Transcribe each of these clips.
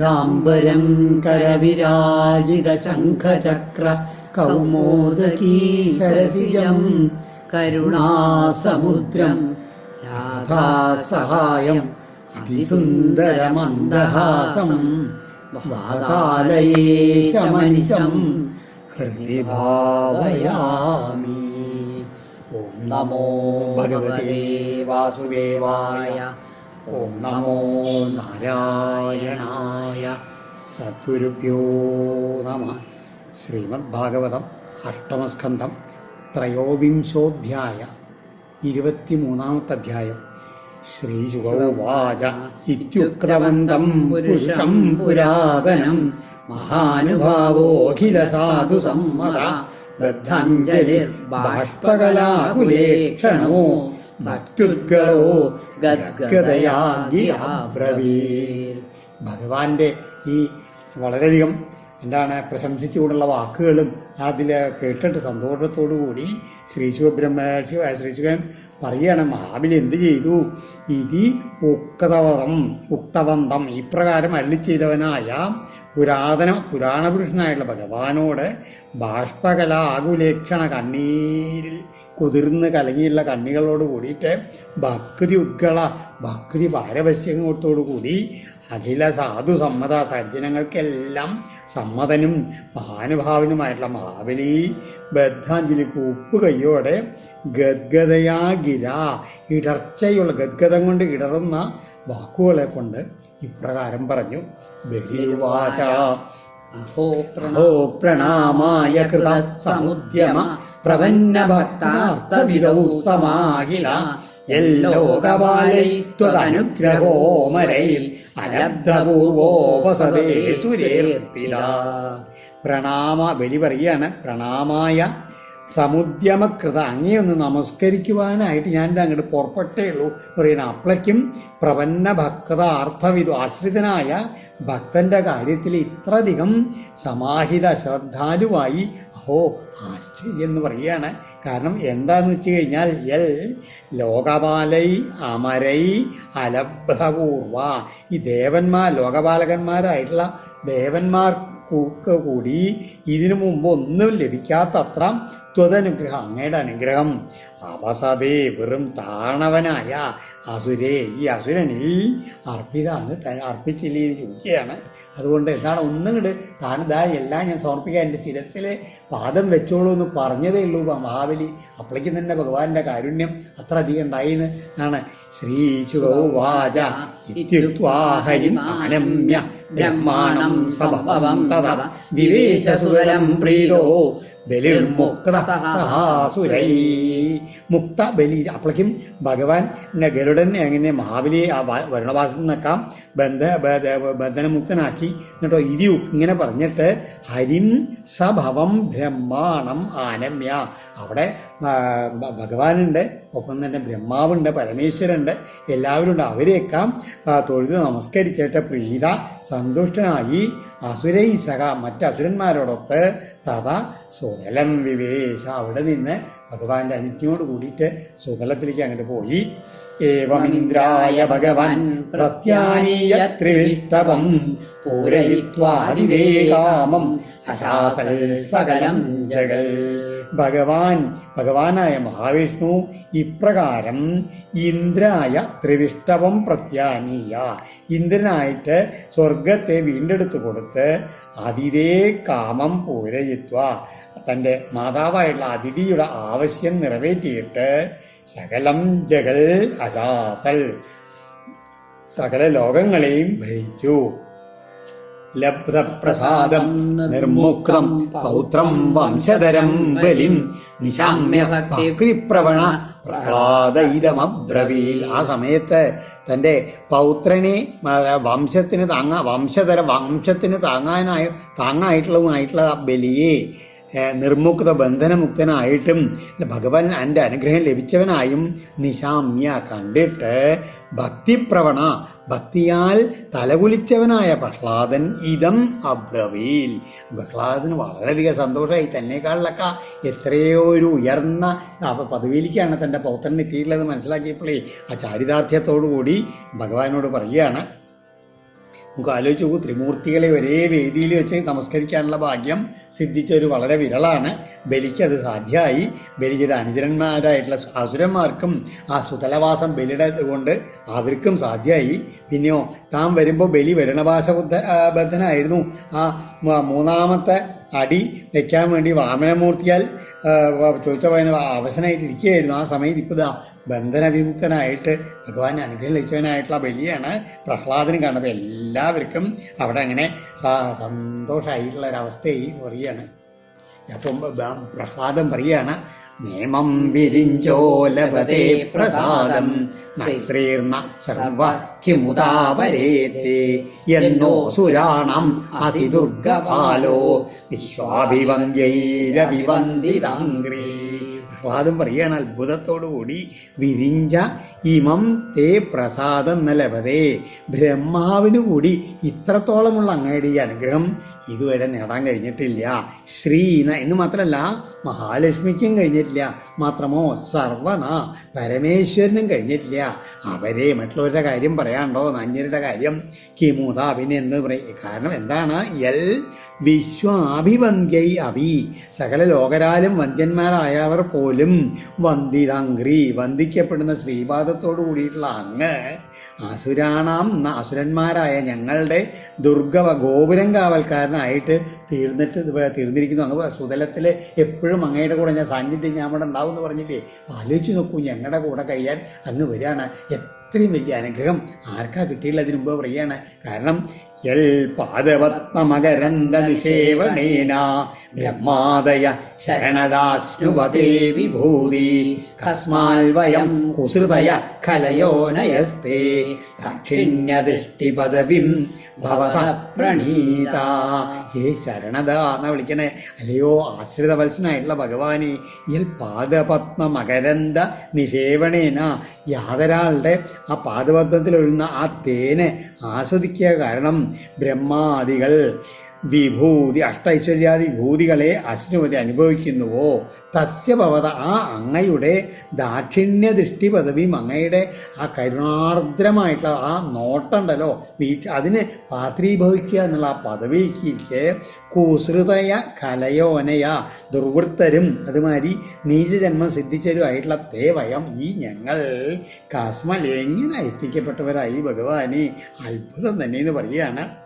പീതാംബരം കരവിരാജിത ശംഖചക്ര കൗമോദകീ സരസിജം കരുണാസമുദ്രം രാധാസഹായം അതിസുന്ദരമന്ദഹാസം വാകാലയേശമനിശം ഹൃദി ഭാവയാമി ഓം നമോ ഭഗവതേ വാസുദേവായ ഓം നമോ നാരായണായ സദ്ഗുരുഭ്യോ നമ. ശ്രീമദ് ഭാഗവതം അഷ്ടമസ്കന്ധം ത്രയോവിംശോധ്യായ ഇരുപത്തിമൂന്നാമത്തെ അധ്യായം ശ്രീശുഗോവാച ഇത്യുക്തവന്തം പുരുഷം പുരാതനം മഹാനുഭാവോഖില സാധു സമ്മത ബദ്ധാഞ്ജലി ബാഷ്പകലാകുലേക്ഷണോ ഭക്തുദ്ഗളോ ഗദ്ഗതയാ ഭഗവാന്റെ ഈ വളരെയധികം എന്താണ് പ്രശംസിച്ചുകൊണ്ടുള്ള വാക്കുകളും അതിൽ കേട്ടിട്ട് സന്തോഷത്തോടു കൂടി ശ്രീ ശിവബ്രഹ്മ ശ്രീ ശിവൻ പറയുകയാണ് മഹാബലി എന്ത് ചെയ്തു? ഇതി ഉക്തവതം ഉക്തവന്തം. ഇപ്രകാരം അല്ലി ചെയ്തവനായ പുരാതന പുരാണപുരുഷനായുള്ള ഭഗവാനോട് ബാഷ്പകല ആകുലേക്ഷണ കണ്ണീരിൽ കുതിർന്ന് കലങ്ങിയുള്ള കണ്ണികളോട് കൂടിയിട്ട് ഭക്തി ഉദ്ഗള ഭക്തി പാരവശ്യങ്ങളോടു അഖില സാധു സമ്മത സജ്ജനങ്ങൾക്കെല്ലാം സമ്മതനും മഹാനുഭാവനുമായിട്ടുള്ള മഹാബലി ബദ്ധാഞ്ജലി കൂപ്പ് കയ്യോടെ ഗദ്ഗതയാ ഗിര ഇടർച്ചയുള്ള ഗദ്ഗതം കൊണ്ട് ഇടറുന്ന വാക്കുകളെ കൊണ്ട് ഇപ്രകാരം പറഞ്ഞു. അഹോ അഹോ പ്രണാമായ കൃത സമുദ്യമ പ്രപന്ന ഭക്താർത്ഥവിധൗ സമാഹില. യല്ലോകപാലൈസ്ത്വതനുഗ്രഹോമരൈൽ അലബ്ധപൂർവോപസദേ സുരേർപ്പിത. പ്രണാമ ബലി പറയാണ് പ്രണാമായ. സമുദ്യമകൃത അങ്ങേ ഒന്ന് നമസ്കരിക്കുവാനായിട്ട് ഞാൻ അങ്ങോട്ട് പുറപ്പെട്ടേ ഉള്ളൂ. പറയുന്ന അപ്പളയ്ക്കും പ്രപന്ന ഭക്ത അർത്ഥവിധു ആശ്രിതനായ ഭക്തന്റെ കാര്യത്തിൽ ഇത്രയധികം സമാഹിത ശ്രദ്ധാലുവായി അഹോ ആശ്ചര്യം എന്ന് പറയുകയാണ്. കാരണം എന്താന്ന് വെച്ച് കഴിഞ്ഞാൽ എൽ ലോകപാലൈ അമരൈ അലബ്ധപൂർവ. ഈ ദേവന്മാർ ലോകപാലകന്മാരായിട്ടുള്ള ദേവന്മാർ കൂക്ക് കൂടി. ഇതിനു മുമ്പ് ഒന്നും ലഭിക്കാത്തത്ര ത്വതനുഗ്രഹം അങ്ങയുടെ അനുഗ്രഹം. അവസതേ വെറും താണവനായ അസുരേ ഈ അസുരനിൽ അർപ്പിത അന്ന് അർപ്പിച്ചില്ലേ ചോദിക്കുകയാണ്. അതുകൊണ്ട് എന്താണ് ഒന്നും കൂടെ താനിതാ എല്ലാം ഞാൻ സമർപ്പിക്കാൻ എന്റെ ശിരസിൽ പാദം വെച്ചോളൂ എന്ന് പറഞ്ഞതേ ഉള്ളൂ. മഹാബലി അപ്പോഴേക്കും തന്നെ ഭഗവാന്റെ കാരുണ്യം അത്ര അധികം ആണ് ശ്രീശുഗോവാച ഇത്യുക്വാഹരിം ആനമ്യ ബ്രഹ്മാണം സഭവം തഥ. വിവേശസുതരം പ്രീതോ ബലിർമുക്ത സഹാസുരൈ. മുക്ത ബലി. അപ്പോഴേക്കും ഭഗവാൻ ഗരുഡൻ എങ്ങനെ മഹാബലിയെ വരണവാസത്തിൽ നിന്നൊക്കെ ബന്ധ ബന്ധനമുക്തനാക്കി എന്നിട്ടോ ഇതി ഇങ്ങനെ പറഞ്ഞിട്ട് ഹരിം സഭവം ബ്രഹ്മാണം ആനമ്യ. അവിടെ ഭഗവാനുണ്ട് ഒപ്പം തന്നെ ബ്രഹ്മാവുണ്ട് പരമേശ്വരുണ്ട് എല്ലാവരും ഉണ്ട്. അവരെയൊക്കെ തൊഴുത് നമസ്കരിച്ചിട്ട് പ്രീത സന്തുഷ്ടനായി അസുരൈ സഹ അസുരന്മാരോടൊത്ത് തഥ സുതലം വിവേശ. അവിടെ നിന്ന് ഭഗവാന്റെ അനുജ്ഞയോട് കൂടിയിട്ട് സുതലത്തിലേക്ക് അങ്ങോട്ട് പോയി. ഏവമിന്ദ്രായ ഭഗവാൻ പ്രത്യാനീയ ത്രിവിഷ്ടവം പൂരയിത്വാദിതേ കാമം അശാസൽ സകലം ജഗൽ. ഭഗവാൻ ഭഗവാനായ മഹാവിഷ്ണു ഇപ്രകാരം ഇന്ദ്രായ ത്രിവിഷ്ടവം പ്രത്യാനീയ. ഇന്ദ്രനായിട്ട് സ്വർഗത്തെ വീണ്ടെടുത്തു കൊടുത്ത് അതിഥേ കാമം പൂരയിത്വ. തന്റെ മാതാവായുള്ള അതിഥിയുടെ ആവശ്യം നിറവേറ്റിയിട്ട് സകലം ജഗൽ അസാസൽ. സകല ലോകങ്ങളെയും ഭരിച്ചു. ലബ്ധപ്രസാദം നിർമുക്തം പൗത്രം വംശധരം ബലിം നിശാമ്യ ഭക്തിപ്രവണ പ്രഹ്ലാദയിതമബ്രവീൽ ആ സമയത്ത് തന്റെ പൗത്രനെ വംശത്തിന് താങ്ങാ വംശധര വംശത്തിന് താങ്ങാനായ താങ്ങായിട്ടുള്ളതുമായിട്ടുള്ള ബലിയെ നിർമുക്ത ബന്ധനമുക്തനായിട്ടും ഭഗവാൻ എന്റെ അനുഗ്രഹം ലഭിച്ചവനായും നിശാമ്യ കണ്ടിട്ട് ഭക്തിപ്രവണ ഭക്തിയാൽ തലകുലിച്ചവനായ പ്രഹ്ലാദൻ ഇതം അബ്രവീൽ. പ്രഹ്ലാദന് വളരെയധികം സന്തോഷമായി. തന്നെക്കാളിലൊക്കെ എത്രയോ ഒരു ഉയർന്ന പദവിയിലേക്കാണ് തന്റെ പൗത്രൻ എത്തിയിട്ടുള്ളത് മനസ്സിലാക്കിയപ്പോഴേ ആ ചാരിതാർത്ഥ്യത്തോടു കൂടി ഭഗവാനോട് പറയുകയാണ്. നമുക്ക് ആലോചിച്ച് നോക്കൂ ത്രിമൂർത്തികളെ ഒരേ വേദിയിൽ വെച്ച് നമസ്കരിക്കാനുള്ള ഭാഗ്യം സിദ്ധിച്ച ഒരു വളരെ വിരളാണ്. ബലിക്ക് അത് സാധ്യമായി ബലിയുടെ അനുചരന്മാരായിട്ടുള്ള അസുരന്മാർക്കും ആ സുതലവാസം ബലിയുടെ കൊണ്ട് അവർക്കും സാധ്യമായി പിന്നെയോ താൻ വരുമ്പോൾ ബലി വരണഭാഷ ബദ്ധനായിരുന്നു. ആ മൂന്നാമത്തെ അടി വെക്കാൻ വേണ്ടി വാമനമൂർത്തിയാൽ ചോദിച്ച പയ്യന് അവസനായിട്ട് ഇരിക്കുകയായിരുന്നു. ആ സമയത്ത് ഇപ്പോൾ ഇതാ ബന്ധന വിമുക്തനായിട്ട് ഭഗവാൻ അനുഗ്രഹം ലഭിച്ചവനായിട്ടുള്ള ബലിയാണ് പ്രഹ്ലാദനും കണ്ടപ്പോൾ എല്ലാവർക്കും അവിടെ അങ്ങനെ സന്തോഷമായിട്ടുള്ള ഒരവസ്ഥയായി എന്ന് പറയുകയാണ് അപ്പം പ്രഹ്ലാദം പറയാണ് നേമം വിരിഞ്ചോലപതേ പ്രസാദം ശ്രീർണ സർവ കിമുദാവരേത്തെ എന്നോ സുരാണം അസി ദുർഗപാലോ വിശ്വാഭിവന്ദ്യൈരഭിവന്ദിതംഗ്രീ പ്രഹ്ലാദം പറയാണ് അത്ഭുതത്തോടുകൂടി വിരിഞ്ച ഇമം തേ പ്രസാദം നിലവതേ ബ്രഹ്മാവിന് കൂടി ഇത്രത്തോളമുള്ള അങ്ങയുടെ ഈ അനുഗ്രഹം ഇതുവരെ നേടാൻ കഴിഞ്ഞിട്ടില്ല. ശ്രീന എന്ന് മാത്രമല്ല മഹാലക്ഷ്മിക്കും കഴിഞ്ഞിട്ടില്ല. മാത്രമോ സർവന പരമേശ്വരനും കഴിഞ്ഞിട്ടില്ല. അവരെ മറ്റുള്ളവരുടെ കാര്യം പറയാണ്ടോ നഞ്ഞരുടെ കാര്യം. കിമുത എന്ന് പറയും കാരണം എന്താണ്? എൽ വിശ്വാഭിവന്ധ്യൈ അഭി. സകല ലോകരാലും വന്ധ്യന്മാരായവർ പോലും വന്ദിതംഗ്രി. വന്ദിക്കപ്പെടുന്ന ശ്രീപാദത്തോടു കൂടിയിട്ടുള്ള അങ്ങ് അസുരാണാം അസുരന്മാരായ ഞങ്ങളുടെ ദുർഗവ ഗോപുരം കാവൽക്കാരനായിട്ട് തീർന്നിട്ട് തീർന്നിരിക്കുന്നു. അങ്ങ് സുതലത്തിൽ എപ്പോഴും അങ്ങയുടെ കൂടെ ഞാൻ സാന്നിധ്യം ഞാൻ അവിടെ ഉണ്ടാവും എന്ന് പറഞ്ഞില്ലേ? ആലോചിച്ച് നോക്കൂ ഞങ്ങളുടെ കൂടെ കഴിയാൻ അങ്ങ് വരികയാണ്. എത്രയും വലിയ അനുഗ്രഹം ആർക്കാ കിട്ടിയില്ല അതിനു മുമ്പ് പറയുകയാണ്. കാരണം യൽ പാദപത്മകരന്ദ നിഷേവണേന ബ്രഹ്മാദയ ശരണദാശ്നുവതേ വിഭൂതി കസ്മാൽ വയം കുസൃതയ കലയോനയസ്തേ. ദക്ഷിണ്യദൃഷ്ടിപദവിം ഭവത പ്രണീത. ഹേ ശരണദ എന്ന വിളിക്കണേ. അല്ലയോ ആശ്രിത വത്സനായിട്ടുള്ള ഭഗവാനെ ഇൽ പാദപത്മ മകരന്ത നിഷേവണേന. യാതൊരാളുടെ ആ പാദപത്മത്തിലൊഴുന്ന ആ തേന് ആസ്വദിക്കുക കാരണം ബ്രഹ്മാദികൾ. വിഭൂതി അഷ്ടൈശ്വര്യാദി വിഭൂതികളെ അശ്നുമതി അനുഭവിക്കുന്നുവോ? തസ്യഭവത ആ അങ്ങയുടെ ദാക്ഷിണ്യ ദൃഷ്ടി പദവിയും അങ്ങയുടെ ആ കരുണാർദ്രമായിട്ടുള്ള ആ നോട്ടുണ്ടല്ലോ വീട്ട് അതിന് പാത്രീഭവിക്കുക എന്നുള്ള ആ പദവിക്ക് കുസൃതയ കലയോനയ ദുർവൃത്തരും അതുമാതിരി നീചജന്മം സിദ്ധിച്ചവരുമായിട്ടുള്ള തേവയം ഈ ഞങ്ങൾ കാസ്മൽ എങ്ങനെ എത്തിക്കപ്പെട്ടവരായി ഭഗവാനെ. അത്ഭുതം തന്നെ എന്ന് പറയുകയാണ്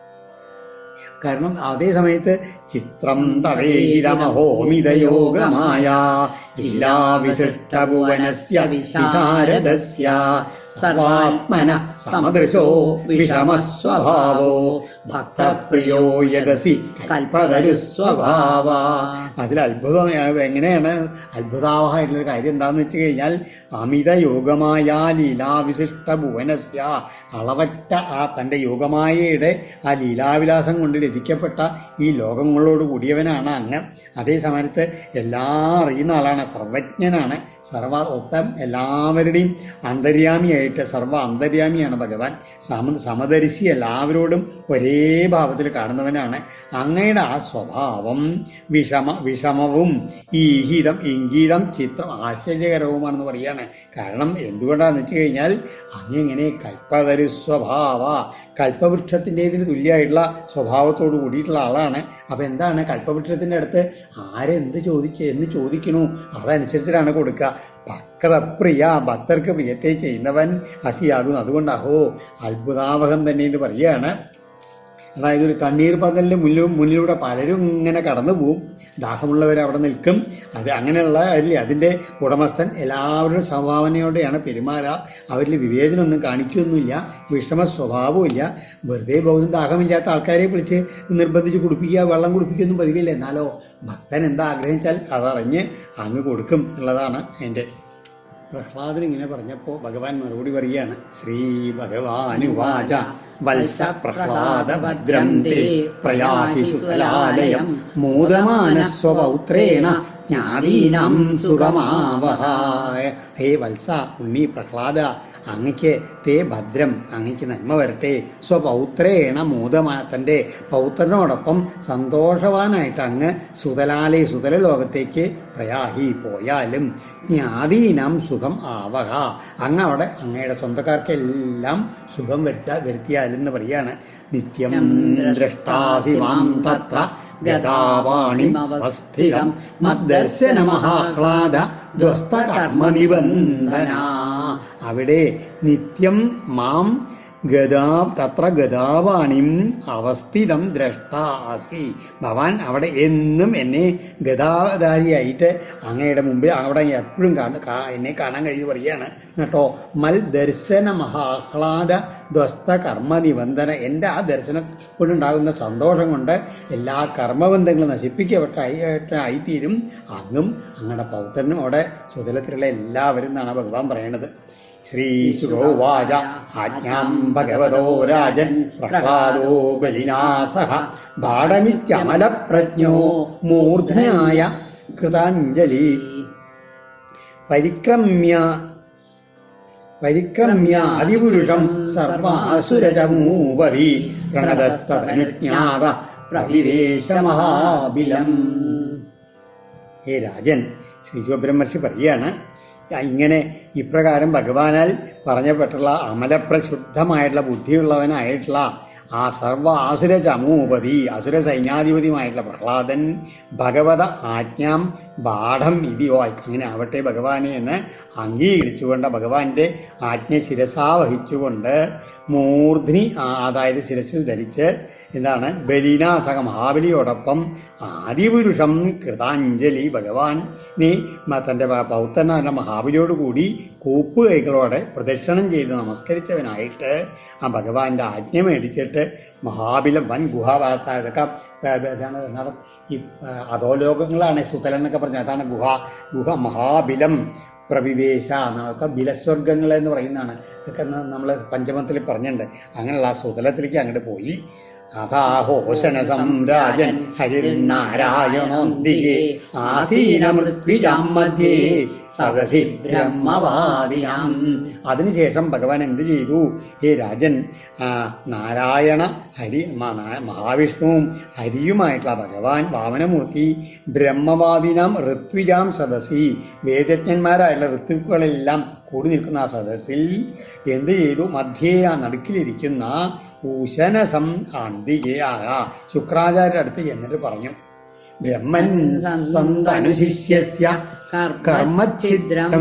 കാരണം അതേ സമയത്ത് ചിത്രം തവേരമഹോമിതയോഗമായ ലീലാവിശിഷ്ടഭുവനസ്യ വിശാരദസ്യ. സർവാത്മന സമദൃശോ വിഷമസ്വഭാവോ ഭക്തപ്രിയോ യദസി കൽപ്പതരു സ്വഭാവ അതിൽ അത്ഭുതം എങ്ങനെയാണ്? അത്ഭുതാവഹമായിട്ടുള്ളൊരു കാര്യം എന്താണെന്ന് വെച്ച് കഴിഞ്ഞാൽ അമിത യോഗമായ ലീലാവിശിഷ്ട ഭുവനസ്യ അളവറ്റ ആ തന്റെ യോഗമായയുടെ ആ ലീലാവിലാസം കൊണ്ട് രചിക്കപ്പെട്ട ഈ ലോകങ്ങളോട് കൂടിയവനാണ് അങ്ങ്. അതേ സമയത്ത് എല്ലാം അറിയുന്ന ആളാണ് സർവജ്ഞനാണ് സർവ ഒപ്പം എല്ലാവരുടെയും അന്തര്യാമിയായിട്ട് സർവ അന്തര്യാമിയാണ് ഭഗവാൻ. സമ സമദരിശി എല്ലാവരോടും ഒരേ ഭാവത്തിൽ കാണുന്നവനാണ്. അങ്ങയുടെ ആ സ്വഭാവം വിഷമ വിഷമവും ഈഹിതം ഇംഗീതം ചിത്രം ആശ്ചര്യകരവുമാണെന്ന് പറയുകയാണ്. കാരണം എന്തുകൊണ്ടാണെന്ന് വെച്ച് കഴിഞ്ഞാൽ അങ്ങിങ്ങനെ കൽപ്പതരു സ്വഭാവ കൽപ്പവൃക്ഷത്തിന്റെതിന് തുല്യമായിട്ടുള്ള സ്വഭാവത്തോട് കൂടിയിട്ടുള്ള ആളാണ്. അപ്പോൾ എന്താണ് കൽപ്പവൃക്ഷത്തിന്റെ അടുത്ത് ആരെന്ത് ചോദിച്ച് എന്ന് ചോദിക്കണു? അതനുസരിച്ചിട്ടാണ് കൊടുക്കുക. ഭക്ത പ്രിയ ഭക്തർക്ക് പ്രിയത്തെ ചെയ്യുന്നവൻ അസിയാകുന്നു. അതുകൊണ്ട് അഹോ അത്ഭുതാവഹം തന്നെ എന്ന് പറയുകയാണ്. അതായത് ഒരു തണ്ണീർ പന്തലിന്റെ മുന്നിൽ മുന്നിലൂടെ പലരും ഇങ്ങനെ കടന്നു പോവും. ദാസമുള്ളവർ അവിടെ നിൽക്കും. അത് അങ്ങനെയുള്ള അല്ലേ അതിന്റെ ഉടമസ്ഥൻ എല്ലാവരുടെ സംഭാവനയോടെയാണ് പെരുമാറുക. അവരിൽ വിവേചനമൊന്നും കാണിക്കുകയൊന്നുമില്ല വിഷമ സ്വഭാവമില്ല വെറുതെ ബൗദ്ധം ദാഹമില്ലാത്ത ആൾക്കാരെ വിളിച്ച് നിർബന്ധിച്ച് കുടിപ്പിക്കുക വെള്ളം കുടിപ്പിക്കുകയൊന്നും പതിവില്ല. എന്നാലോ ഭക്തൻ എന്താ ആഗ്രഹിച്ചാൽ അതറിഞ്ഞ് അങ്ങ് കൊടുക്കും എന്നുള്ളതാണ് അതിന്റെ പ്രഹ്ലാദൻ ഇങ്ങനെ പറഞ്ഞപ്പോൾ ഭഗവാൻ മറുപടി പറയുകയാണ് ശ്രീ ഭഗവാനുവാച വത്സ പ്രഹ്ലാദ ഭദ്രം തേ പ്രയാഹി സുതലാലയം മൂതമാനസ്വപൗത്രേണ ജ്ഞാതീനം സുഖമാവഹായ. ഹേ വത്സ ഉണ്ണി പ്രഹ്ലാദ അങ്ങയ്ക്ക് തേ ഭദ്രം അങ്ങയ്ക്ക് നന്മ വരട്ടെ. സ്വപൗത്രേണ മൂതമാ തന്റെ പൗത്രനോടൊപ്പം സന്തോഷവാനായിട്ട് അങ്ങ് സുതലാലെ സുതല ലോകത്തേക്ക് പ്രയാഹി പോയാലും ജ്ഞാതീനാം സുഖം ആവഹ. അങ്ങ് അവിടെ അങ്ങയുടെ സ്വന്തക്കാർക്കെല്ലാം സുഖം വരുത്ത വരുത്തിയാലെന്ന് പറയാണ്. നിത്യം ദ്രഷ്ടാസി മാം തത്ര ദ്വസ്ത മദ്ദർശനമഹാഹ്ലാദ ധ്വസ്തകർമ്മനിബന്ധന. അവിടെ നിത്യം മാം ഗതാ തത്ര ഗതാവാണിം അവസ്ഥിതം ദ്രഷ്ടാസി ഭവാൻ അവിടെ എന്നും എന്നെ ഗതാധാരിയായിട്ട് അങ്ങയുടെ മുമ്പിൽ അവിടെ എപ്പോഴും എന്നെ കാണാൻ കഴിയുന്ന പറയുകയാണ് കേട്ടോ മൽ ദർശന മഹാഹ്ലാദ ധ്വസ്ത കർമ്മ നിബന്ധന. എന്റെ ആ ദർശനം കൊണ്ടുണ്ടാകുന്ന സന്തോഷം കൊണ്ട് എല്ലാ കർമ്മബന്ധങ്ങളും നശിപ്പിക്കപ്പെട്ടായിട്ടായിത്തീരും അങ്ങും അങ്ങയുടെ പൗത്രനും അവിടെ സുതലത്തിലുള്ള എല്ലാവരും എന്നാണ് ഭഗവാൻ പറയണത്. ശ്രീശുരോവാച ആജ്ഞാം ഭഗവതോ രാജൻ പ്രഹ്ലാദോ ബലിനാ സഹ ബാടമിത്യമലപ്രജ്ഞോ മൂർധനായ കൃതാഞ്ജലി. പരിക്രമ്യ പരിക്രമ്യ അതിപുരുഷം സർവാസുരജമൂപതി പ്രണതസ്തനുജ്ഞാത പ്രവിവേശ മഹാബിലം ഹേ രാജൻ ശ്രീ ശിവബ്രഹ്മർഷി പറയുകയാണ് ഇങ്ങനെ ഇപ്രകാരം ഭഗവാനാൽ പറഞ്ഞപ്പെട്ടുള്ള അമലപ്രശുദ്ധമായിട്ടുള്ള ബുദ്ധിയുള്ളവനായിട്ടുള്ള ആ സർവ ആസുര ചമൂപതി അസുര സൈന്യാധിപതിയുമായിട്ടുള്ള പ്രഹ്ലാദൻ ഭഗവത ആജ്ഞാം പാഠം ഇതിയോ അങ്ങനെ ആവട്ടെ ഭഗവാനെ എന്ന് അംഗീകരിച്ചുകൊണ്ട് ഭഗവാന്റെ ആജ്ഞ ശിരസാ വഹിച്ചുകൊണ്ട് മൂർധ്നി അതായത് ശിരസിൽ ധരിച്ച് എന്താണ് ബലീനാസകം ആവലിയോടൊപ്പം ആദിപുരുഷം കൃതാഞ്ജലി ഭഗവാൻ. ഇനി തന്റെ പൗത്രനായ മഹാബലിയോട് കൂടി കൂപ്പ് കൈകളോടെ പ്രദക്ഷിണം ചെയ്ത് നമസ്കരിച്ചവനായിട്ട് ആ ഭഗവാന്റെ ആജ്ഞ മേടിച്ചിട്ട് മഹാബിലം വൻ ഗുഹാഭാഗത്ത ഇതൊക്കെ നട ഈ അധോലോകങ്ങളാണ് സുതലം എന്നൊക്കെ പറഞ്ഞത്. അതാണ് ഗുഹ ഗുഹ മഹാബിലം പ്രവിവേശ എന്നൊക്കെ ബിലസ്വർഗങ്ങൾ എന്ന് പറയുന്നതാണ്. ഇതൊക്കെ നമ്മൾ പഞ്ചമത്തിൽ പറഞ്ഞിട്ടുണ്ട്. അങ്ങനെയുള്ള ആ സുതലത്തിലേക്ക് അങ്ങോട്ട് പോയി. അഥാഹോശന സംരാജൻ ഹരിനാരായണോന്തികെ. ആസീനമൃത്വിജം മധ്യേ സദസി ബ്രഹ്മവാദിനം. അതിനുശേഷം ഭഗവാൻ എന്ത് ചെയ്തു? ഹേ രാജൻ നാരായണ ഹരി മഹാവിഷ്ണുവും ഹരിയുമായിട്ടുള്ള ഭഗവാൻ വാമനമൂർത്തി ബ്രഹ്മവാദിനാം ഋത്വിജാം സദസി. വേദജ്ഞന്മാരായുള്ള ഋത്തുക്കളെല്ലാം കൂടി നിൽക്കുന്ന ആ സദസ്സിൽ എന്ത് ചെയ്തു? മധ്യേ ആ നടുക്കിലിരിക്കുന്ന ഉശനസം അന്തികയാക ശുക്രാചാര്യ അടുത്ത് എന്നിട്ട് പറഞ്ഞു ബ്രഹ്മൻ സന്തനുശിഷ്യസ്യ കർമ്മഛിദ്രം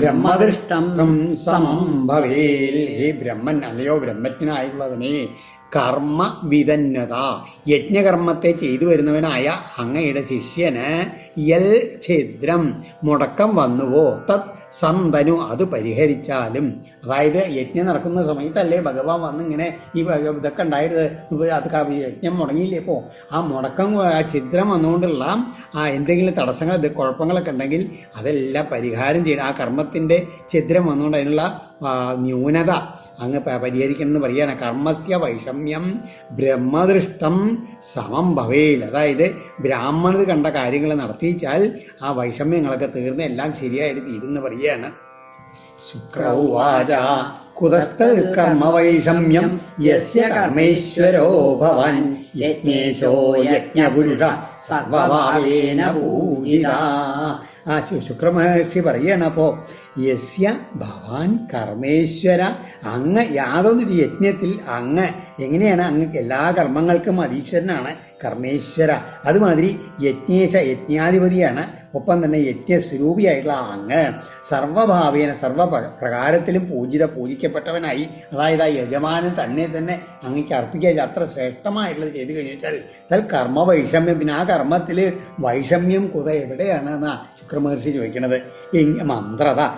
ബ്രഹ്മദൃഷ്ടം സമം ഭവേൽ ഹേ ബ്രഹ്മൻ അല്ലയോ ബ്രഹ്മജ്ഞനായുള്ളവനെ കർമ്മ വിധന്യത യജ്ഞകർമ്മത്തെ ചെയ്തു വരുന്നവനായ അങ്ങയുടെ ശിഷ്യന് യൽ ഛിദ്രം മുടക്കം വന്നുവോ? തത് സന്തനു അത് പരിഹരിച്ചാലും. അതായത് യജ്ഞം നടക്കുന്ന സമയത്തല്ലേ ഭഗവാൻ വന്ന് ഇങ്ങനെ ഈ ഇതൊക്കെ ഉണ്ടായത്. അത് യജ്ഞം മുടങ്ങിയില്ലേ ഇപ്പോൾ ആ മുടക്കം ആ ഛിദ്രം വന്നുകൊണ്ടുള്ള ആ എന്തെങ്കിലും തടസ്സങ്ങൾ കുഴപ്പങ്ങളൊക്കെ ഉണ്ടെങ്കിൽ അതെല്ലാം പരിഹാരം ചെയ്യണം. ആ കർമ്മത്തിന്റെ ഛിദ്രം വന്നുകൊണ്ട് അതിനുള്ള ന്യൂനത അങ്ങ് പരിഹരിക്കണം എന്ന് പറയുകയാണ്. കർമ്മസ്യ വൈഷമ്യം ബ്രഹ്മദൃഷ്ടം സമം ഭവേൽ അതായത് ബ്രാഹ്മണർ കണ്ട കാര്യങ്ങൾ നടത്തിച്ചാൽ ആ വൈഷമ്യങ്ങളൊക്കെ തീർന്ന് എല്ലാം ശരിയായിട്ട് തീരുന്ന് പറയുകയാണ്. ശുക്രൗവാച കുതസ്ഥൽ കർമ്മവൈഷമ്യം യസ്യ കർമ്മേശ്വരോ ഭവൻ യജ്ഞേശോ യജ്ഞപുരുഷ സർവഭാവേന പൂജിത. ആ ശുക്രമഹർഷി പറയാണ് അപ്പോ യസ്യ ഭവാൻ കർമ്മേശ്വര. അങ്ങ് യാതൊന്നൊരു യജ്ഞത്തിൽ അങ്ങ്. എങ്ങനെയാണ് അങ്ങ് എല്ലാ കർമ്മങ്ങൾക്കും അതീശ്വരനാണ് കർമ്മേശ്വര. അതുമാതിരി യജ്ഞേശ യജ്ഞാധിപതിയാണ്. ഒപ്പം തന്നെ യജ്ഞസ്വരൂപിയായിട്ടുള്ള അങ്ങ്. സർവഭാവേന സർവ പ്രകാരത്തിലും പൂജിത പൂജിക്കപ്പെട്ടവനായി. അതായത് ആ യജമാനൻ തന്നെ തന്നെ അങ്ങക്ക് അർപ്പിക്കുക അത്ര ശ്രേഷ്ഠമായിട്ടുള്ളത് ചെയ്തു കഴിഞ്ഞു വെച്ചാൽ തൽ കർമ്മ വൈഷമ്യം പിന്നെ ആ കർമ്മത്തിൽ വൈഷമ്യം കുത എവിടെയാണ് എന്നാ ശുക്രമഹർഷി ചോദിക്കണത്. ഇങ് മന്ത്രത.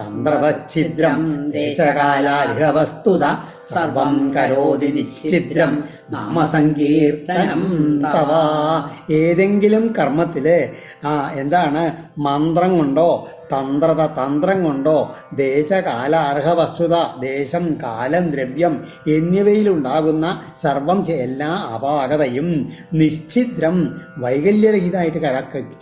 തന്ത്രത ഛിദ്രം ദേശകാലാരിഹവസ്തുത സർവം കരോതി നിശ്ചിദ്രം നാമസങ്കീർത്തനം തവ. ഏതെങ്കിലും കർമ്മത്തിൽ ആ എന്താണ് മന്ത്രം കൊണ്ടോ തന്ത്രത തന്ത്രം കൊണ്ടോ ദേശകാലാർഹ വസ്തുത ദേശം കാലം ദ്രവ്യം എന്നിവയിലുണ്ടാകുന്ന സർവം എല്ലാ അപാകതയും നിശ്ചിദ്രം വൈകല്യരഹിതമായിട്ട്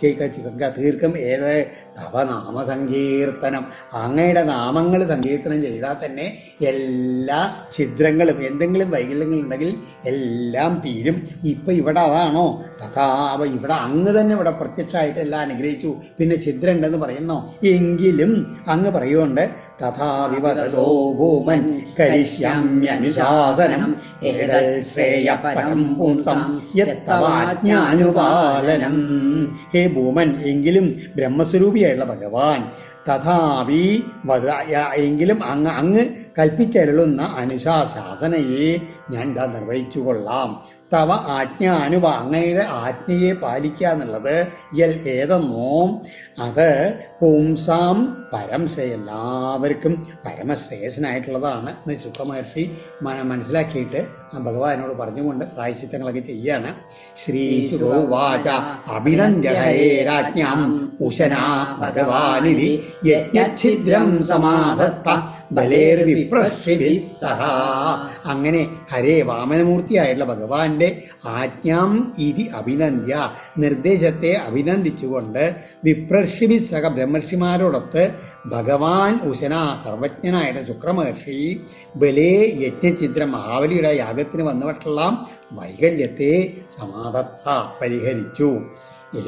ചെയ്ക- തീർക്കും. ഏത്? തവ നാമസങ്കീർത്തനം. അങ്ങയുടെ നാമങ്ങൾ സങ്കീർത്തനം ചെയ്താൽ തന്നെ എല്ലാ ഛിദ്രങ്ങളും എന്തെങ്കിലും വൈകല്യങ്ങൾ ഉണ്ടെങ്കിൽ എല്ലാം തീരും. ഇപ്പം ഇവിടെ അതാണോ? തഥാ അവ ഇവിടെ അങ്ങ് തന്നെ ഇവിടെ പ്രത്യക്ഷമായിട്ട് എല്ലാം അനുഗ്രഹിച്ചു. പിന്നെ ഛിദ്രം ഉണ്ടെന്ന് പറയുന്നോ? എങ്കിലും അങ്ങ് പറയുകൊണ്ട് തഥാ ഭൂമൻ കരിഷ്യാമ്യനുശാസനം ഏതൽ ശ്രേയപ്പരം പരം പുംസം യത്തവാജ്ഞാനുപാലനം. ഹേ ഭൂമൻ എങ്കിലും ബ്രഹ്മസ്വരൂപിയായുള്ള ഭഗവാൻ തഥാപി വധ എങ്കിലും അങ്ങ് അങ്ങ് കൽപ്പിച്ചരുളുന്ന അനുശാസനയെ ഞാൻ നിർവഹിച്ചു കൊള്ളാം തവ ആജ്ഞ അനുവ അങ്ങയുടെ ആജ്ഞയെ പാലിക്കുക എന്നുള്ളത് യൽ ഏതെന്നോ അത് പുംസാം പരംസ. എല്ലാവർക്കും പരമശ്രേയസനായിട്ടുള്ളതാണ്. എന്ന് സുഖമഹർഷി മന മനസ്സിലാക്കിയിട്ട് ഭഗവാനോട് പറഞ്ഞുകൊണ്ട് പ്രായശിത്തങ്ങളൊക്കെ ചെയ്യാണ്. ശ്രീ ശുഭവാച അഭിനന്ദ്യഹരേ രാജ്ഞാം ഉശനാ ഭഗവാനിധി യജ്ഞഛിദ്രം സമാധത്ത ബലേർ വിപ്രഷിഭി സഹ. അങ്ങനെ ഹരേ വാമനമൂർത്തിയായുള്ള ഭഗവാന്റെ ആജ്ഞാം ഇതി അഭിനന്ദ്യ. നിർദ്ദേശത്തെ അഭിനന്ദിച്ചുകൊണ്ട് വിപ്രർഷി സഹ ബ്രഹ്മർഷിമാരോടൊത്ത് ഭഗവാൻ ഉശന സർവജ്ഞനായിട്ട് ശുക്രമഹർഷി ബലേ യജ്ഞചിത്ര മഹാബലിയുടെ യാഗത്തിന് വന്നവട്ടുള്ള വൈകല്യത്തെ സമാധത്ത പരിഹരിച്ചു.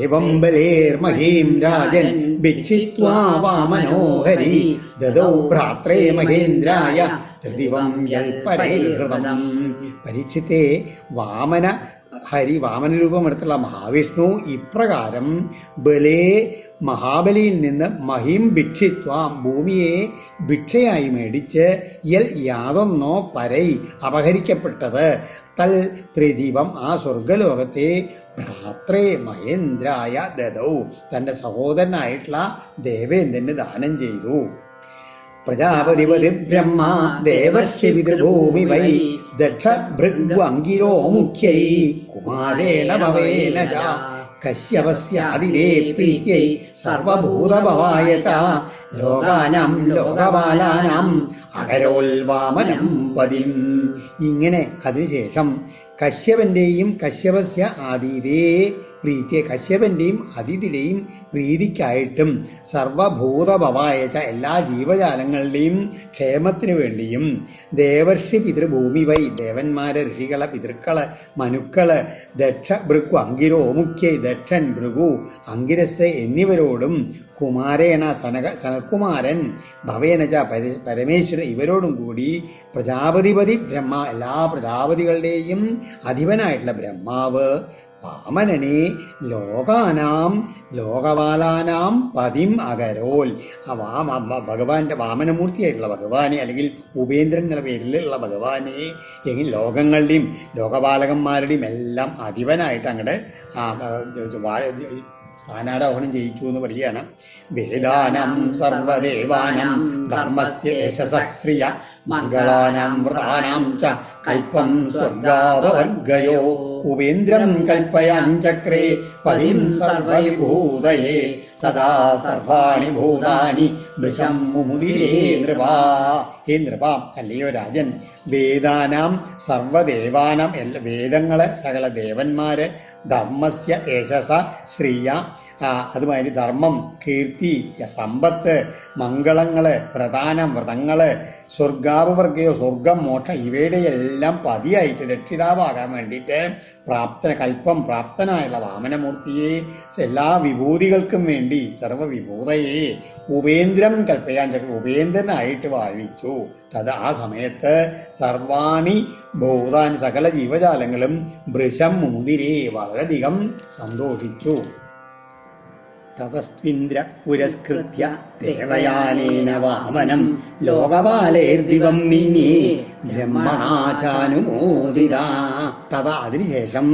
ഏവം ബലേർമഹീം രാജൻ ഭിക്ഷിത്വാ വാമനോഹരി. ദദൗ ഭ്രാത്രേ മഹേന്ദ്രായ ത്രിദിവം യൽപരൈഹൃതം പരീക്ഷത്തെ വാമന ഹരി വാമന രൂപമെടുത്തുള്ള മഹാവിഷ്ണു ഇപ്രകാരം ബലേ മഹാബലിയിൽ നിന്ന് മഹിം ഭിക്ഷിത്വാം ഭൂമിയെ ഭിക്ഷയായി മേടിച്ച് യൽ യാതൊന്നോ പരൈ അപഹരിക്കപ്പെട്ടത്. തൽ ത്രിദീപം ആ സ്വർഗലോകത്തെ ഭ്രാത്രേ മഹേന്ദ്രായ ദദൗ. തന്റെ സഹോദരനായിട്ടുള്ള ദേവേന്ദ്രന് ദാനം ചെയ്തു. പ്രജാപതിപതി ബ്രഹ്മ ദേവർഷി പിതൃഭൂമി വൈ ദക്ഷ ഭൃഗ്വ അങ്കിരോ മുഖ്യൈ കുമാരേണ ഭവേന ച കശ്യപസ്യാതിരേ പ്രീത്यै സർവഭൂതഭവായ ച ലോകാനാം ലോകപാലാനാം അകരോൽവാമനം പതിം ഇങ്ങനെ അതിനുശേഷം കശ്യപന്റെയും കശ്യപസ്യ ആദിരേ പ്രീതിയെ കശ്യപന്റെയും അതിഥിയുടെയും പ്രീതിക്കായിട്ടും സർവഭൂതഭവായ എല്ലാ ജീവജാലങ്ങളുടെയും ക്ഷേമത്തിനു വേണ്ടിയും ദേവർഷി പിതൃഭൂമി വൈ ദേവന്മാരെ ഋഷികളെ പിതൃക്കൾ മനുക്കൾ ദക്ഷ ഭൃഗു അങ്കിരോ മുഖ്യ ദക്ഷൻ ഭൃഗു അങ്കിരസ് എന്നിവരോടും കുമാരേണ സനക സനൽകുമാരൻ ഭവേനജ പരമേശ്വര പരമേശ്വരൻ ഇവരോടും കൂടി പ്രജാപതിപതി ബ്രഹ്മ എല്ലാ പ്രജാപതികളുടെയും അധിപനായിട്ടുള്ള ബ്രഹ്മാവ് വാമനനെ ലോകാനാം ലോകവാലാനാം പതിം അകരോൽ. വാമ ഭഗവാന്റെ വാമനമൂർത്തിയായിട്ടുള്ള ഭഗവാനെ അല്ലെങ്കിൽ ഉപേന്ദ്രൻ എന്ന പേരിലുള്ള ഭഗവാനെ എങ്കിൽ ലോകങ്ങളുടെയും ലോകപാലകന്മാരുടെയും എല്ലാം അധിപനായിട്ട് അങ്ങോട്ട് സ്ഥാനാരോഹണം ചെയ്യിച്ചു എന്ന് പറയുകയാണ്. വേദാനം സർവദേവാനം ധർമ്മസ്യ മംഗളാനാം വ്രതാനാം ച കൽപ്പം സ്വർഗാപവർഗയോ ഉപേന്ദ്രം കൽപ്പയാം ചക്രേ പതിം സർവവിഭൂതയേ തഥാ സർവാണി ഭൂതാനി വൃശം മുമുദിരേ നൃപാ. ഹേ നൃപാം അല്ലയോ രാജൻ. വേദാനാം സർവദേവാനാം എല്ലാ വേദങ്ങളെ സകല ദേവന്മാര് ധർമ്മസ്യ യശസ ശ്രീയ അതുമാതിരി ധർമ്മം കീർത്തി സമ്പത്ത് മംഗളങ്ങൾ പ്രധാനം വ്രതങ്ങൾ സ്വർഗാപവർഗയോ സ്വർഗം മോക്ഷം ഇവയുടെ എല്ലാം പതിയായിട്ട് രക്ഷിതാവാകാൻ വേണ്ടിയിട്ട് പ്രാപ്തന കൽപ്പം പ്രാപ്തനായുള്ള വാമനമൂർത്തിയെ എല്ലാ വിഭൂതികൾക്കും വേണ്ടി സർവവിഭൂതയെ ഉപേന്ദ്രം കൽപ്പയാൻ ചക്ര ഉപേന്ദ്രനായിട്ട് വാഴിച്ചു. തത് ആ സമയത്ത് സർവാണി ഭൂതാൻ സകല ജീവജാലങ്ങളും വൃശം മുതിരെ വളരെയധികം സന്തോഷിച്ചു. തതസ്വിന്ദ്ര പുരസ്കൃത്യ ദേവയാനേന വാമനം ലോകപാലേർദിവം നിന്നേ ബ്രഹ്മണാചാനുമോദിത. തഥ അതിനുശേഷം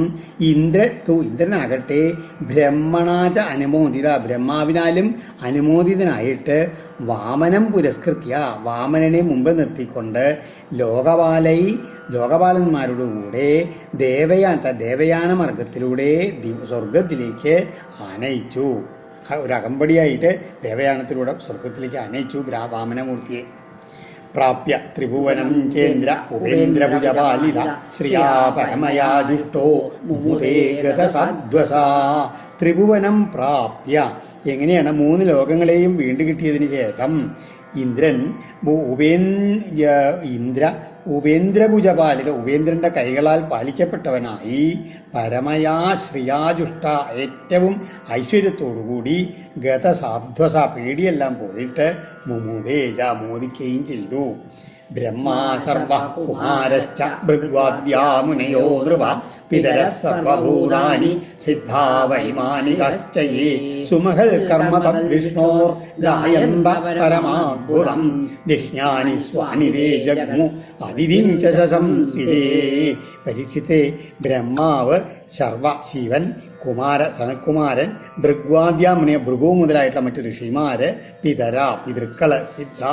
ഇന്ദ്ര തു ഇന്ദ്രനാകട്ടെ ബ്രഹ്മണാച അനുമോദിത. ബ്രഹ്മാവിനാലും അനുമോദിതനായിട്ട് വാമനം പുരസ്കൃത്യ. വാമനനെ മുമ്പ് നിർത്തിക്കൊണ്ട് ലോകപാലൈ ലോകപാലന്മാരോടുകൂടെ ദേവയാൻ ദേവയാന ദേവയാന മാർഗത്തിലൂടെ സ്വർഗത്തിലേക്ക് ആനയിച്ചു. ഒരു അകമ്പടിയായിട്ട് ദേവയാനത്തിലൂടെ സ്വർഗത്തിലേക്ക് അനയിച്ചു വാമനമൂർത്തിയെ പ്രാപ്യ ത്രിഭുവനം ചേന്ദ്ര ഉപേന്ദ്രഭുജപാലിത ശ്രിയാ ഗതസദ്വസ ത്രിഭുവനം പ്രാപ്യ. എങ്ങനെയാണ് മൂന്ന് ലോകങ്ങളെയും വീണ്ടുകിട്ടിയതിന് ശേഷം? ഇന്ദ്രൻ ഉപേന്ദ്ര ഇന്ദ്ര ഉപേന്ദ്രഭുജപാലിത ഉപേന്ദ്രന്റെ കൈകളാൽ പാലിക്കപ്പെട്ടവനായി പരമയാ ശ്രീയാജുഷ്ട ഏറ്റവും ഐശ്വര്യത്തോടുകൂടി ഗതസാധ്വസ പേടിയെല്ലാം പോയിട്ട് മുമൂതേജ മോദിക്കുകയും ചെയ്തു. ബ്രഹ്മാ സർവ കുമാരശ്ച ഭൃഗ്വാദ്യാമുനയോ ധ്രുവ പിതര സർവഭൂതാനി സിദ്ധാ വൈമാനികശ്ചയേ സുമഹൽ കർമ്മ തദ്വിഷ്ണോർ ഗായന്ത പരമാദ്ഭുതം. ദിഷ്ണ്യാനി സ്വാനി വേ ജഗ്മു അതിരിം ച ശംസിരേ പരീക്ഷിത്തെ ബ്രഹ്മാവ് സർവ ശിവൻ കുമാര സനൽകുമാരൻ ഭൃഗ്വാദ്യാമുനിയ ഭൃഗു മുതലായിട്ടുള്ള മറ്റു ഋഷിമാര് പിതര പിതൃക്കൾ സിദ്ധ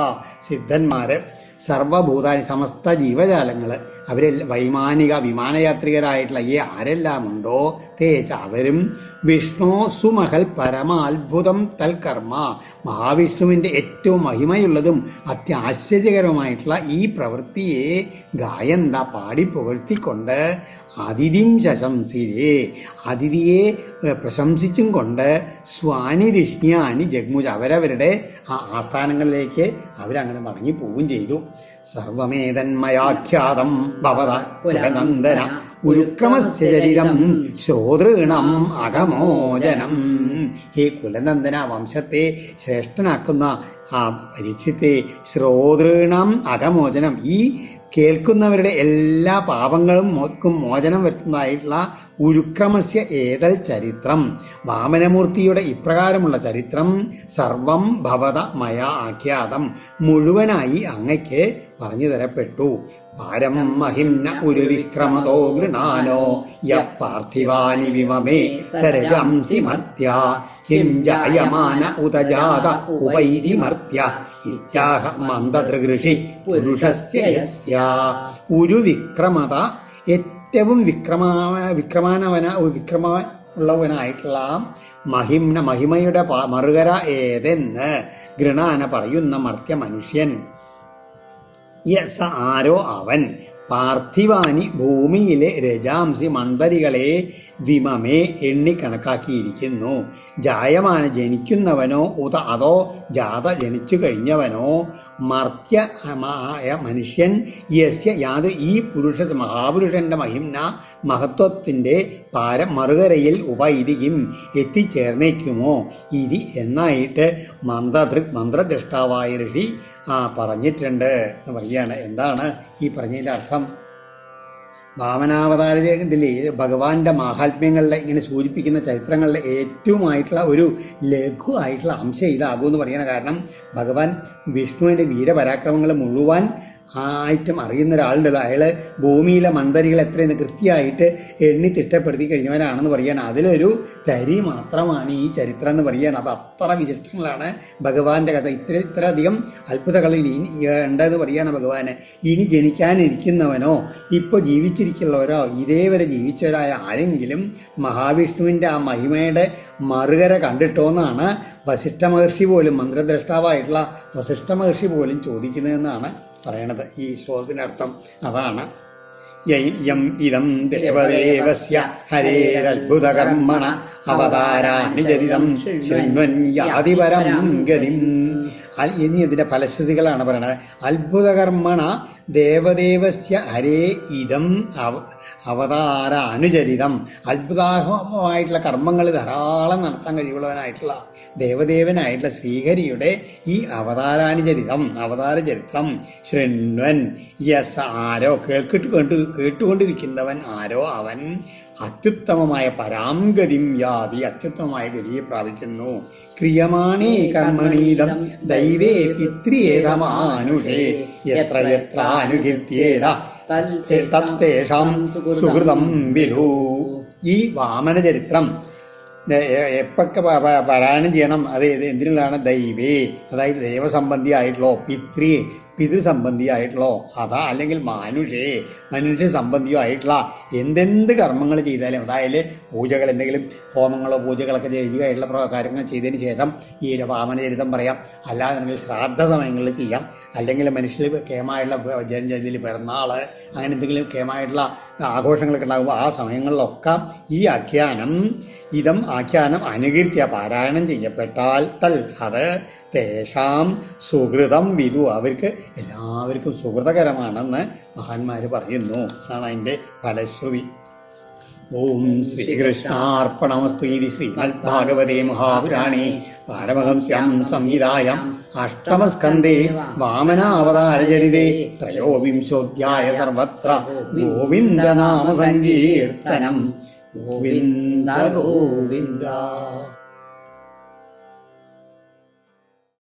സിദ്ധന്മാര് സർവഭൂതാനി സമസ്ത ജീവജാലങ്ങൾ അവരിൽ വൈമാനിക വിമാനയാത്രികരായിട്ടുള്ള ഈ ആരെല്ലാം ഉണ്ടോ തേജ അവരും. വിഷ്ണു സുമഹൽ പരമാത്ഭുതം തൽക്കർമ്മ മഹാവിഷ്ണുവിന്റെ ഏറ്റവും മഹിമയുള്ളതും അത്യാശ്ചര്യകരമായിട്ടുള്ള ഈ പ്രവൃത്തിയെ ഗായന്ത പാടി പുകഴ്ത്തിക്കൊണ്ട് അതിഥിം ശശംസിരേ അതിഥിയെ പ്രശംസിച്ചും കൊണ്ട് സ്വാനിധിഷ്ണ്യാനി ജഗ്മുജ അവരവരുടെ ആസ്ഥാനങ്ങളിലേക്ക് അവരങ്ങനെ മടങ്ങി പോവുകയും ചെയ്തു. സർവമേതന്മയാഖ്യാതം ഭവത കുലനന്ദന ഉരുക്രമശരീരം ശ്രോതൃണം അകമോചനം ഈ കുലനന്ദന വംശത്തെ ശ്രേഷ്ഠനാക്കുന്ന ആ പരീക്ഷത്തെ ശ്രോതൃണം അകമോചനം ഈ കേൾക്കുന്നവരുടെ എല്ലാ പാപങ്ങളും മോക്കും മോചനം വരുത്തുന്നതായിട്ടുള്ള ഉരുക്രമസ്യ ഏതൽ ചരിത്രം. വാമനമൂർത്തിയുടെ ഇപ്രകാരമുള്ള ചരിത്രം സർവം ഭവത മയ ആഖ്യാതം. മുഴുവനായി അങ്ങയ്ക്ക് പറഞ്ഞു തരപ്പെട്ടു. പാരം മഹിംന ഒരു വിക്രമതോ ഗൃണാനോ യ പാർത്ഥിവാനി വിമമേ സരജംസി മർത്യ കിം ജായമാന ഉതജാത ഉപൈതി മർത്യ ഇത്യാഹ മന്ദതൃകൃഷി പുരുഷസ്യ യസ്യ ഒരു വിക്രമത ഏറ്റവും വിക്രമാ വിക്രമാനവന വിക്രമ ഉള്ളവനായിട്ടുള്ള മഹിംന മഹിമയുടെ മറുകര ഏതെന്ന് ഗൃണാന പറയുന്ന മർത്യ മനുഷ്യൻ യസ ആരോ അവൻ. പാർത്ഥിവാനി ഭൂമിയിലെ രജാംസി മന്ദരികളെ വിമമേ എണ്ണിക്കണക്കാക്കിയിരിക്കുന്നു ജായമാന ജനിക്കുന്നവനോ ഉത അതോ ജാത ജനിച്ചു കഴിഞ്ഞവനോ മർത്യമായ മനുഷ്യൻ യസ്യ യാതൊരു ഈ പുരുഷ മഹാപുരുഷന്റെ മഹിംന മഹത്വത്തിന്റെ പാര മറുകരയിൽ ഉപൈതിയും എത്തിച്ചേർന്നേക്കുമോ? ഇതി എന്നായിട്ട് മന്ത്രദൃ മന്ത്രദൃഷ്ടാവായ ഋഷി ആ പറഞ്ഞിട്ടുണ്ട്. എന്ന് പറയുകയാണ്. എന്താണ് ഈ പറഞ്ഞതിന്റെ അർത്ഥം? വാമനാവതാരത്തിൽ ഭഗവാന്റെ മാഹാത്മ്യങ്ങളിലെ ഇങ്ങനെ സൂചിപ്പിക്കുന്ന ചരിത്രങ്ങളിലെ ഏറ്റവുമായിട്ടുള്ള ഒരു ലഘു ആയിട്ടുള്ള അംശം ഇതാകുമെന്ന് പറയുന്നത് കാരണം ഭഗവാൻ വിഷ്ണുവിന്റെ വീരപരാക്രമങ്ങൾ മുഴുവൻ ആയിട്ടും അറിയുന്ന ഒരാളുണ്ടല്ലോ അയാൾ ഭൂമിയിലെ മന്ദരികൾ എത്രയെന്ന് കൃത്യമായിട്ട് എണ്ണി തിട്ടപ്പെടുത്തി കഴിഞ്ഞവനാണെന്ന് പറയുകയാണ്. അതിലൊരു തരി മാത്രമാണ് ഈ ചരിത്രം എന്ന് പറയുകയാണ്. അപ്പം അത്ര വിചിത്രങ്ങളാണ് ഭഗവാന്റെ കഥ. ഇത്ര ഇത്ര അധികം അത്ഭുതകൾ ഇനി ഉണ്ടെന്ന് പറയുകയാണ് ഭഗവാന്. ഇനി ജനിക്കാനിരിക്കുന്നവനോ ഇപ്പോൾ ജീവിച്ചിരിക്കുന്നവരോ ഇതേവരെ ജീവിച്ചവരായ ആരെങ്കിലും മഹാവിഷ്ണുവിന്റെ ആ മഹിമയുടെ മറുകര കണ്ടിട്ടോ എന്നാണ് വസിഷ്ഠ മഹർഷി പോലും മന്ത്രദ്രഷ്ടാവായിട്ടുള്ള വസിഷ്ഠ മഹർഷി പോലും ചോദിക്കുന്നതെന്നാണ് പറയണത്. ഈ ശ്ലോകത്തിന്റെ അർത്ഥം അതാണ്. യൈ- ഇതം ദേവദേവസ്യ ഹരേരത്ഭുതകർമ്മണ അവതാരാനുചരിതം ശൃണ്വൻ യാതിപരം ഗതിം. ഇതിന്റെ ഫലശ്രുതികളാണ് പറയുന്നത് അത്ഭുതകർമ്മണ ദേവദേവസ്യ അരേ ഇതം അവ അവതാര അനുചരിതം അത്ഭുതാഹമായിട്ടുള്ള കർമ്മങ്ങൾ ധാരാളം നടത്താൻ കഴിവുള്ളവനായിട്ടുള്ള ദേവദേവനായിട്ടുള്ള ശ്രീഹരിയുടെ ഈ അവതാരാനുചരിതം അവതാര ചരിത്രം ശൃണ്വൻ യസ് ആരോ കേൾക്കിട്ട് കേട്ടു കേട്ടുകൊണ്ടിരിക്കുന്നവൻ ആരോ അവൻ അത്യുത്തമമായ പരാംഗതിം യാതി അത്യുത്തമമായ ഗതിയെ പ്രാപിക്കുന്നു. ക്രിയമാണേ കർമ്മണീതം ദൈവേ പിത്രിയേതമാനുഷേ. എത്ര എത്ര അനുകീർത്തിയേത തത്തേഷാം സുഹൃതം വിധു. ഈ വാമന ചരിത്രം എപ്പൊക്കെ പാരായണം ചെയ്യണം. അത് എന്തിനുള്ളതാണ്? ദൈവേ അതായത് ദൈവസംബന്ധിയായിട്ടുള്ള പിത്രി പിതൃസംബന്ധിയായിട്ടുള്ളോ അതാ അല്ലെങ്കിൽ മനുഷ്യേ മനുഷ്യ സംബന്ധിയോ ആയിട്ടുള്ള എന്തെന്ത് കർമ്മങ്ങൾ ചെയ്താലും അതായത് പൂജകൾ എന്തെങ്കിലും ഹോമങ്ങളോ പൂജകളൊക്കെ പ്ര- കാര്യങ്ങൾ ചെയ്തതിന് ശേഷം ഈ വാമനചരിതം പറയാം. അല്ലാന്നുണ്ടെങ്കിൽ ശ്രാദ്ധ സമയങ്ങളിൽ ചെയ്യാം. അല്ലെങ്കിൽ മനുഷ്യർ കേമായിട്ടുള്ള ജനജതിയിൽ പിറന്നാൾ അങ്ങനെ എന്തെങ്കിലും കേമായിട്ടുള്ള ആഘോഷങ്ങളൊക്കെ ഉണ്ടാകുമ്പോൾ ആ സമയങ്ങളിലൊക്കെ ഈ ആഖ്യാനം ഇതം ആഖ്യാനം അനുകീർത്തിയ പാരായണം ചെയ്യപ്പെട്ടാൽ തൽ അത് തേഷാം സുഹൃതം വിധു അവർക്ക് എല്ലാവർക്കും സുഹൃതകരമാണെന്ന് മഹാന്മാർ പറയുന്നു. എന്നാണ് അതിന്റെ ഫലശ്രുതി. ഓം ശ്രീകൃഷ്ണാർപ്പണമസ്തു ഇതി ശ്രീമദ്ഭാഗവതേ മഹാപുരാണേ. പാരമഹംസ്യാം സംഹിതായാം അഷ്ടമസ്കന്ധേ വാമനാവതാരചരിതേ ത്രയോവിംശോധ്യായ സർവത്ര ഗോവിന്ദനാമസങ്കീർത്തനം. ഗോവിന്ദ ഗോവിന്ദ.